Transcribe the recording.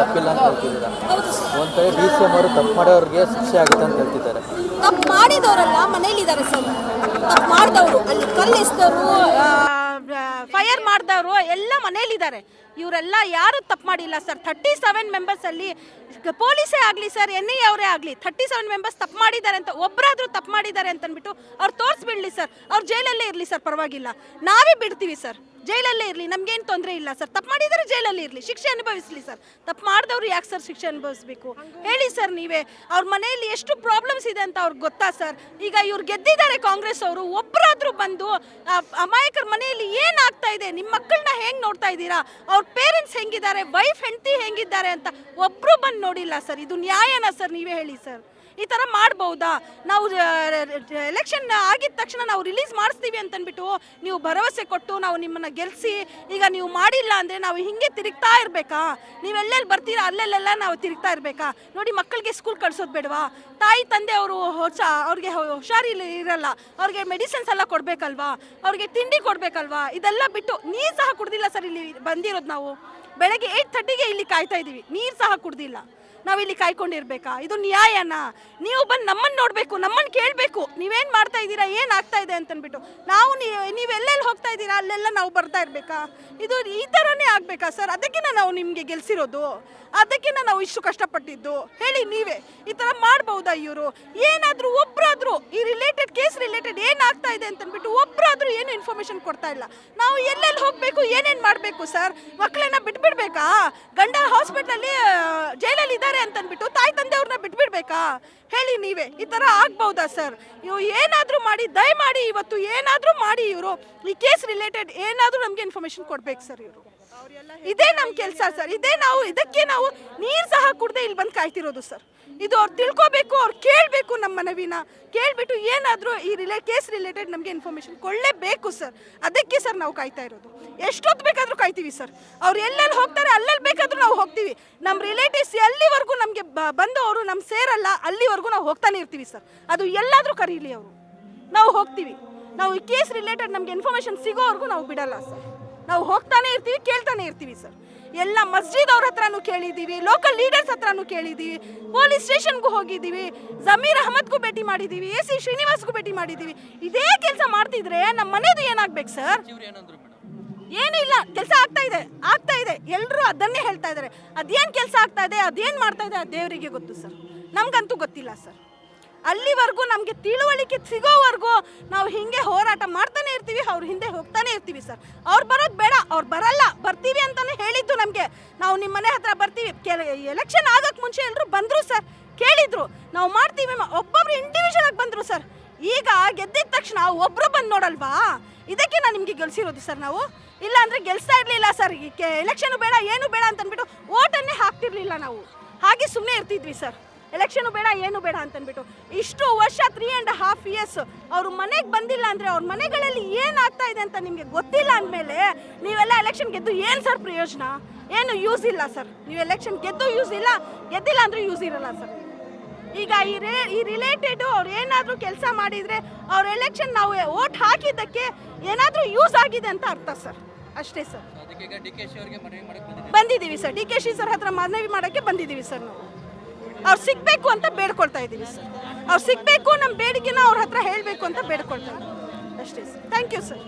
ತಪ್ಪಿಲ್ಲ ಅಂತ ಹೇಳ್ತಿದ್ದೀರಾ? ಒಂದ್ ಕಡೆ ಡಿ ಸಿ ಎಂ ಅವರು ತಪ್ಪು ಮಾಡೋರಿಗೆ ಶಿಕ್ಷೆ ಆಗುತ್ತೆ ಅಂತ ಹೇಳ್ತಿದ್ದಾರೆ. ತಪ್ಪು ಮಾಡಿದವರಲ್ಲ ಮನೇಲಿದ್ದಾರೆ ಸರ್. ತಪ್ಪು ಮಾಡಿದವರು, ಅಲ್ಲಿ ಕಲ್ಲು ಎಸ್ತವರು ಫೈರ್ ಮಾಡಿದವರು, ಎಲ್ಲ ಮನೇಲಿದ್ದಾರೆ ಇವರೆಲ್ಲ ಯಾರು ತಪ್ಪು ಮಾಡಿಲ್ಲ ಸರ್. ಥರ್ಟಿ ಸೆವೆನ್ ಮೆಂಬರ್ಸ್ ಅಲ್ಲಿ ಪೊಲೀಸೇ ಆಗಲಿ ಸರ್, ಎನ್ ಐ ಅವರೇ ಆಗಲಿ ಥರ್ಟಿ ಸೆವೆನ್ ಮೆಂಬರ್ಸ್ ತಪ್ಪು ಮಾಡಿದ್ದಾರೆ ಅಂತ ಒಬ್ಬರಾದ್ರೂ ತಪ್ಪು ಮಾಡಿದ್ದಾರೆ ಅಂತಂದ್ಬಿಟ್ಟು ಅವ್ರು ತೋರಿಸ್ಬಿಡ್ಲಿ ಸರ್. ಅವ್ರು ಜೈಲಲ್ಲೇ ಇರಲಿ ಸರ್, ಪರವಾಗಿಲ್ಲ. ನಾವೇ ಬಿಡ್ತೀವಿ ಸರ್. ಜೈಲಲ್ಲೇ ಇರಲಿ, ನಮ್ಗೇನು ತೊಂದರೆ ಇಲ್ಲ ಸರ್. ತಪ್ಪು ಮಾಡಿದರೆ ಜೈಲಲ್ಲಿ ಇರಲಿ. ಶಿಕ್ಷೆ ಅನುಭವಿಸಲಿ ಸರ್. ತಪ್ಪು ಮಾಡಿದವ್ರು ಯಾಕೆ ಸರ್ ಶಿಕ್ಷೆ ಅನುಭವಿಸ್ಬೇಕು? ಹೇಳಿ ಸರ್ ನೀವೇ. ಅವ್ರ ಮನೆಯಲ್ಲಿ ಎಷ್ಟು ಪ್ರಾಬ್ಲಮ್ಸ್ ಇದೆ ಅಂತ ಅವ್ರಿಗೆ ಗೊತ್ತಾ ಸರ್? ಈಗ ಇವ್ರು ಗೆದ್ದಿದ್ದಾರೆ ಕಾಂಗ್ರೆಸ್ ಅವರು. ಒಬ್ಬರಾದ್ರೂ ಬಂದು ಅಮಾಯಕರ ಮನೆಯಲ್ಲಿ ಏನಾಗ್ತಾ ಇದೆ? ನಿಮ್ಮ ಮಕ್ಕಳನ್ನ ಹೆಂಗೆ ನೋಡ್ತಾ ಇದ್ದೀರಾ? ಅವ್ರ ಪೇರೆಂಟ್ಸ್ ಹೆಂಗಿದ್ದಾರೆ? ವೈಫ್ ಹೆಂಡತಿ ಹೆಂಗಿದ್ದಾರೆ ಅಂತ ಒಬ್ಬರು ಬಂದು ನೋಡಿಲ್ಲ ಸರ್. ಇದು ನ್ಯಾಯನಾ ಸರ್, ನೀವೇ ಹೇಳಿ ಸರ್. ಈ ಥರ ಮಾಡ್ಬೋದಾ? ನಾವು ಎಲೆಕ್ಷನ್ ಆಗಿದ ತಕ್ಷಣ ನಾವು ರಿಲೀಸ್ ಮಾಡಿಸ್ತೀವಿ ಅಂತನ್ಬಿಟ್ಟು ನೀವು ಭರವಸೆ ಕೊಟ್ಟು ನಾವು ನಿಮ್ಮನ್ನ ಗೆಲ್ಲಿಸಿ ಈಗ ನೀವು ಮಾಡಿಲ್ಲ ಅಂದರೆ ನಾವು ಹಿಂಗೆ ತಿರುಗ್ತಾ ಇರಬೇಕಾ? ನೀವೆಲ್ಲೆಲ್ಲಿ ಬರ್ತೀರಾ ಅಲ್ಲೆಲ್ಲೆಲ್ಲ ನಾವು ತಿರುಗ್ತಾ ಇರಬೇಕಾ? ನೋಡಿ ಮಕ್ಕಳಿಗೆ ಸ್ಕೂಲ್ ಕಳ್ಸೋದು ಬೇಡವಾ? ತಾಯಿ, ತಂದೆ ಅವರು ಹೊಸ, ಅವ್ರಿಗೆ ಹುಷಾರಿ ಇರಲ್ಲ. ಅವ್ರಿಗೆ ಮೆಡಿಸಿನ್ಸ್ ಎಲ್ಲ ಕೊಡಬೇಕಲ್ವಾ? ಅವ್ರಿಗೆ ತಿಂಡಿ ಕೊಡಬೇಕಲ್ವಾ? ಇದೆಲ್ಲ ಬಿಟ್ಟು ನೀರು ಸಹ ಕುಡ್ದಿಲ್ಲ ಸರ್ ಇಲ್ಲಿ ಬಂದಿರೋದು ನಾವು. ಬೆಳಗ್ಗೆ ಏಯ್ಟ್ ಥರ್ಟಿಗೆ ಇಲ್ಲಿ ಕಾಯ್ತಾ ಇದ್ದೀವಿ ನೀರು ಸಹ ಕುಡ್ದಿಲ್ಲ. ನಾವಿಲ್ಲಿ ಕಾಯ್ಕೊಂಡಿರ್ಬೇಕಾ? ಇದು ನ್ಯಾಯನಾ? ನೀವು ಬಂದು ನಮ್ಮನ್ನು ನೋಡಬೇಕು ನಮ್ಮನ್ನು ಕೇಳಬೇಕು. ನೀವೇನು ಮಾಡ್ತಾ ಇದ್ದೀರಾ, ಏನು ಆಗ್ತಾ ಇದೆ ಅಂತನ್ಬಿಟ್ಟು. ನಾವು ನೀವು ನೀವೆಲ್ಲೆಲ್ಲಿ ಹೋಗ್ತಾ ಇದ್ದೀರಾ, ಅಲ್ಲೆಲ್ಲ ನಾವು ಬರ್ತಾ ಇರಬೇಕಾ? ಇದು ಈ ಥರನೇ ಆಗಬೇಕಾ ಸರ್? ಅದಕ್ಕಿಂತ ನಾವು ನಿಮಗೆ ಗೆಲ್ಸಿರೋದು. ಅದಕ್ಕಿಂತ ನಾವು ಇಷ್ಟು ಕಷ್ಟಪಟ್ಟಿದ್ದು. ಹೇಳಿ ನೀವೇ. ಈ ಥರ ಮಾಡ್ಬೋದಾ ಇವರು? ಏನಾದರೂ ಒಬ್ಬರಾದರೂ ಈ ರಿಲೇಟೆಡ್ ಕೇಸ್ ರಿಲೇಟೆಡ್ ಏನಾಗ್ತಾ ಇದೆ ಅಂತನ್ಬಿಟ್ಟು ಒಬ್ಬರಾದರೂ ಏನು ಇನ್ಫಾರ್ಮೇಷನ್ ಕೊಡ್ತಾ ಇಲ್ಲ. ನಾವು ಎಲ್ಲೆಲ್ಲಿ ಹೋಗಬೇಕು, ಏನೇನು ಮಾಡಬೇಕು ಸರ್ ಮಕ್ಕಳನ್ನ ಬಿಟ್ಬಿಡ್ಬೇಕಾ? ಗಂಡ ಹಾಸ್ಪಿಟ್ಲಲ್ಲಿ ಜೈಲಲ್ಲಿ ಇದ್ದಾರೆ ಅಂತನ್ಬಿಟ್ಟು ತಾಯಿ ತಂದೆಯವ್ರನ್ನ ಬಿಟ್ಬಿಡ್ಬೇಕಾ? ಹೇಳಿ ನೀವೇ. ಈ ಥರ ಆಗ್ಬಹುದಾ ಸರ್ ಇವು ಏನಾದರೂ ಮಾಡಿ, ದಯಮಾಡಿ ಇವತ್ತು ಏನಾದರೂ ಮಾಡಿ ಇವರು. ಈ ಕೇಸ್ ರಿಲೇಟೆಡ್ ಏನಾದರೂ ನಮಗೆ ಇನ್ಫಾರ್ಮೇಷನ್ ಕೊಡ್ಬೇಕು ಸರ್ ಇವರು. ಇದೇ ನಮ್ಮ ಕೆಲಸ ಸರ್ ಇದೇ ನಾವು, ಇದಕ್ಕೆ ನಾವು ನೀರು ಸಹ ಕುಡ್ದೆ ಇಲ್ಲಿ ಬಂದು ಕಾಯ್ತಿರೋದು ಸರ್ ಇದು ಅವ್ರು ತಿಳ್ಕೊಬೇಕು, ಅವ್ರು ಕೇಳಬೇಕು ನಮ್ಮ ಮನವಿನ. ಕೇಳಿಬಿಟ್ಟು ಏನಾದರೂ ಈ ರಿಲೇ ಕೇಸ್ ರಿಲೇಟೆಡ್ ನಮಗೆ ಇನ್ಫಾರ್ಮೇಷನ್ ಕೊಡ್ಲೇಬೇಕು ಸರ್ ಅದಕ್ಕೆ ಸರ್ ನಾವು ಕಾಯ್ತಾ ಇರೋದು. ಎಷ್ಟೊತ್ತು ಬೇಕಾದರೂ ಕಾಯ್ತೀವಿ ಸರ್. ಅವ್ರು ಎಲ್ಲೆಲ್ಲಿ ಹೋಗ್ತಾರೆ ಅಲ್ಲೆಲ್ಲಿ ಬೇಕಾದರೂ ನಾವು ಹೋಗ್ತೀವಿ. ನಮ್ಮ ರಿಲೇಟಿವ್ಸ್ ಎಲ್ಲಿವರೆಗೂ ನಮಗೆ ಬಂದು ಅವರು ನಮ್ಮ ಸೇರಲ್ಲ, ಅಲ್ಲಿವರೆಗೂ ನಾವು ಹೋಗ್ತಾನೆ ಇರ್ತೀವಿ ಸರ್. ಅದು ಎಲ್ಲಾದರೂ ಕರೀಲಿ ಅವರು. ನಾವು ಹೋಗ್ತೀವಿ. ನಾವು ಈ ಕೇಸ್ ರಿಲೇಟೆಡ್ ನಮಗೆ ಇನ್ಫಾರ್ಮೇಷನ್ ಸಿಗೋವರೆಗೂ ನಾವು ಬಿಡಲ್ಲ ಸರ್. ನಾವು ಹೋಗ್ತಾನೆ ಇರ್ತೀವಿ, ಕೇಳ್ತಾನೆ ಇರ್ತೀವಿ ಸರ್. ಎಲ್ಲ ಮಸ್ಜಿದ್ ಅವ್ರ ಹತ್ರನೂ ಕೇಳಿದ್ದೀವಿ ಲೋಕಲ್ ಲೀಡರ್ಸ್ ಹತ್ರನೂ ಕೇಳಿದ್ದೀವಿ ಪೊಲೀಸ್ ಸ್ಟೇಷನ್ಗೂ ಹೋಗಿದ್ದೀವಿ, ಜಮೀರ್ ಅಹಮದ್ಗೂ ಭೇಟಿ ಮಾಡಿದ್ದೀವಿ ಎ ಸಿ ಶ್ರೀನಿವಾಸ್ಗೂ ಭೇಟಿ ಮಾಡಿದ್ದೀವಿ ಇದೇ ಕೆಲಸ ಮಾಡ್ತಿದ್ರೆ ನಮ್ಮ ಮನೆಯದು ಏನಾಗ್ಬೇಕು ಸರ್? ಏನೂ ಇಲ್ಲ ಕೆಲಸ ಆಗ್ತಾ ಇದೆ ಆಗ್ತಾ ಇದೆ. ಎಲ್ಲರೂ ಅದನ್ನೇ ಹೇಳ್ತಾ ಇದ್ದಾರೆ. ಅದೇನು ಕೆಲಸ ಆಗ್ತಾ ಇದೆ, ಅದೇನು ಮಾಡ್ತಾ ಇದೆ, ಆ ದೇವರಿಗೆ ಗೊತ್ತು ಸರ್. ನಮಗಂತೂ ಗೊತ್ತಿಲ್ಲ ಸರ್. ಅಲ್ಲಿವರೆಗೂ ನಮಗೆ ತಿಳುವಳಿಕೆ ಸಿಗೋವರೆಗೂ ನಾವು ಹಿಂಗೆ ಹೋರಾಟ ಮಾಡ್ತಾನೆ ಇರ್ತೀವಿ, ಅವ್ರ ಹಿಂದೆ ಹೋಗ್ತಾನೆ ಇರ್ತೀವಿ ಸರ್. ಅವ್ರು ಬರೋದು ಬೇಡ, ಅವ್ರು ಬರಲ್ಲ, ಬರ್ತೀವಿ ಅಂತಾನೆ ಹೇಳಿದ್ದು ನಮಗೆ. ನಾವು ನಿಮ್ಮ ಮನೆ ಹತ್ರ ಬರ್ತೀವಿ. ಎಲೆಕ್ಷನ್ ಆಗೋಕ್ಕೆ ಮುಂಚೆ ಎಲ್ಲರೂ ಬಂದರು ಸರ್, ಕೇಳಿದ್ರು. ನಾವು ಮಾಡ್ತೀವಿ ಒಬ್ಬೊಬ್ರು ಇಂಡಿವಿಜುವಲ್ ಆಗಿ ಬಂದರು ಸರ್. ಈಗ ಗೆದ್ದಿದ ತಕ್ಷಣ ಒಬ್ಬರು ಬಂದು ನೋಡಲ್ವಾ? ಇದಕ್ಕೆ ನಾನು ನಿಮಗೆ ಗೆಲ್ಸಿರೋದು ಸರ್ ನಾವು? ಇಲ್ಲ ಅಂದರೆ ಗೆಲ್ಸ್ತಾ ಇರಲಿಲ್ಲ ಸರ್ ಈ ಎಲೆಕ್ಷನು ಬೇಡ, ಏನು ಬೇಡ ಅಂತ ಅಂದ್ಬಿಟ್ಟು ಓಟನ್ನೇ ಹಾಕ್ತಿರ್ಲಿಲ್ಲ ನಾವು. ಹಾಗೆ ಸುಮ್ಮನೆ ಇರ್ತಿದ್ವಿ ಸರ್. ಎಲೆಕ್ಷನು ಬೇಡ, ಏನು ಬೇಡ ಅಂತಂದ್ಬಿಟ್ಟು ಇಷ್ಟು ವರ್ಷ ತ್ರೀ ಆ್ಯಂಡ್ ಹಾಫ್ ಇಯರ್ಸ್ ಅವ್ರ ಮನೆಗೆ ಬಂದಿಲ್ಲ ಅಂದರೆ ಅವ್ರ ಮನೆಗಳಲ್ಲಿ ಏನಾಗ್ತಾ ಇದೆ ಅಂತ ನಿಮಗೆ ಗೊತ್ತಿಲ್ಲ ಅಂದಮೇಲೆ ನೀವೆಲ್ಲ ಎಲೆಕ್ಷನ್ ಗೆದ್ದು ಏನು ಸರ್ ಪ್ರಯೋಜನ? ಏನು ಯೂಸ್ ಇಲ್ಲ ಸರ್. ನೀವು ಎಲೆಕ್ಷನ್ ಗೆದ್ದು ಯೂಸ್ ಇಲ್ಲ, ಗೆದ್ದಿಲ್ಲ ಅಂದರೆ ಯೂಸ್ ಇರಲ್ಲ ಸರ್. ಈಗ ಈ ರೇ ಈ ರಿಲೇಟೆಡು ಅವ್ರು ಏನಾದರೂ ಕೆಲಸ ಮಾಡಿದರೆ ಅವ್ರ ಎಲೆಕ್ಷನ್ ನಾವು ಓಟ್ ಹಾಕಿದ್ದಕ್ಕೆ ಏನಾದರೂ ಯೂಸ್ ಆಗಿದೆ ಅಂತ ಅರ್ಥ ಸರ್. ಅಷ್ಟೇ ಸರ್. ಬಂದಿದ್ದೀವಿ sir. D K Shi sir ಹತ್ರ ಮನವಿ ಮಾಡೋಕ್ಕೆ ಬಂದಿದ್ದೀವಿ ಸರ್ ನಾವು. ಅವ್ರು ಸಿಗಬೇಕು ಅಂತ ಬೇಡ್ಕೊಳ್ತಾ ಇದ್ದೀವಿ ಸರ್. ಅವ್ರು ಸಿಗಬೇಕು ನಮ್ಮ ಬೇಡಿಕೆನ ಅವ್ರ ಹತ್ರ ಹೇಳಬೇಕು ಅಂತ ಬೇಡ್ಕೊಳ್ತಾ ಇದ್ದೀವಿ. ಅಷ್ಟೇ ಸರ್. Thank you sir